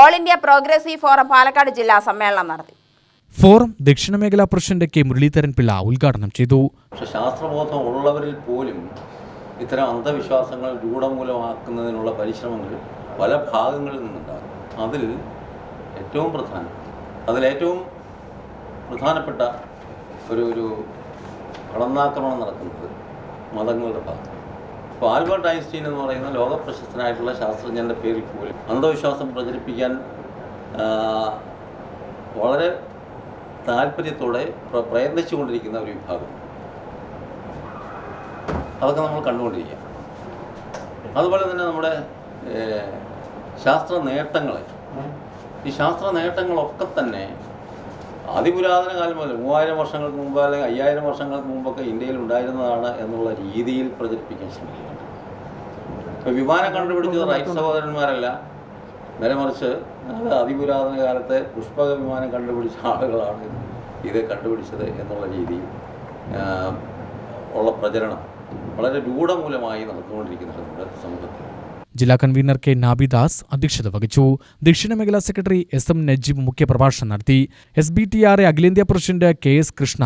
All India progressive forum Palakkad ജില്ലാ സമ്മേളനം നടത്തി. ഫോറം ദക്ഷിണമേഖലാ പ്രസിഡന്റ് കെ. മുരളീധരൻ പിള്ള ഉദ്ഘാടനം ചെയ്തു. പക്ഷെ ശാസ്ത്രബോധം ഉള്ളവരിൽ പോലും ഇത്തരം അന്ധവിശ്വാസങ്ങൾ രൂഢമൂലമാക്കുന്നതിനുള്ള പരിശ്രമങ്ങൾ പല ഭാഗങ്ങളിൽ നിന്നുണ്ടാകും. അതിൽ ഏറ്റവും പ്രധാനം അതിലേറ്റവും പ്രധാനപ്പെട്ട ഒരു ഒരു കടന്നാക്രമണം നടക്കുന്നത് മതങ്ങളുടെ ഭാഗം ഇപ്പോൾ ആൽബർട്ട് ഐൻസ്റ്റീൻ എന്ന് പറയുന്ന ലോക പ്രശസ്തനായിട്ടുള്ള ശാസ്ത്രജ്ഞന്റെ പേരിൽ പോലും അന്ധവിശ്വാസം പ്രചരിപ്പിക്കാൻ വളരെ താല്പര്യത്തോടെ പ്രയത്നിച്ചു കൊണ്ടിരിക്കുന്ന ഒരു വിഭാഗം. അതൊക്കെ നമ്മൾ കണ്ടുകൊണ്ടിരിക്കുക അതുപോലെ തന്നെ നമ്മുടെ ശാസ്ത്ര നേട്ടങ്ങളെ ഈ ശാസ്ത്ര നേട്ടങ്ങളൊക്കെ തന്നെ അതിപുരാതന കാലം മുതൽ മൂവായിരം വർഷങ്ങൾക്ക് മുമ്പ് അല്ലെങ്കിൽ അയ്യായിരം വർഷങ്ങൾക്ക് മുമ്പൊക്കെ ഇന്ത്യയിൽ ഉണ്ടായിരുന്നതാണ് എന്നുള്ള രീതിയിൽ പ്രചരിപ്പിക്കാൻ ശ്രമിക്കുന്നുണ്ട്. ഇപ്പോൾ വിമാനം കണ്ടുപിടിച്ചത് റൈറ്റ് സഹോദരന്മാരല്ല. നേരെ മറിച്ച് അത് അതിപുരാതന കാലത്തെ പുഷ്പക വിമാനം കണ്ടുപിടിച്ച ആളുകളാണ് ഇത് കണ്ടുപിടിച്ചത് എന്നുള്ള രീതിയിൽ ഉള്ള പ്രചരണം വളരെ രൂഢമൂലമായി നടന്നുകൊണ്ടിരിക്കുന്നുണ്ട് നമ്മുടെ സമൂഹത്തിൽ. ജില്ലാ കൺവീനർ കെ നാബിദാസ് അധ്യക്ഷത വഹിച്ചു. ദക്ഷിണ ദക്ഷിണമേഖലാ സെക്രട്ടറി എസ് എം നജീബ് മുഖ്യപ്രഭാഷണം നടത്തി. S B T R A അഖിലേന്ത്യാ president K S Krishna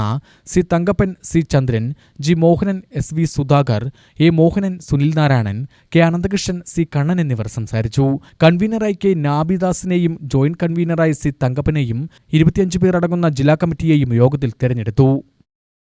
C Thankappan C Chandran G Mohanan S V Sudhakar A Mohanan Sunil Narayanan K Ananthakrishnan C Kannan എന്നിവർ സംസാരിച്ചു. കൺവീനറായി കെ നാബിദാസിനെയും ജോയിന്റ് കൺവീനറായി C തങ്കപ്പനെയും ഇരുപത്തിയഞ്ച് പേരടങ്ങുന്ന ജില്ലാ കമ്മിറ്റിയെയും യോഗത്തിൽ തെരഞ്ഞെടുത്തു.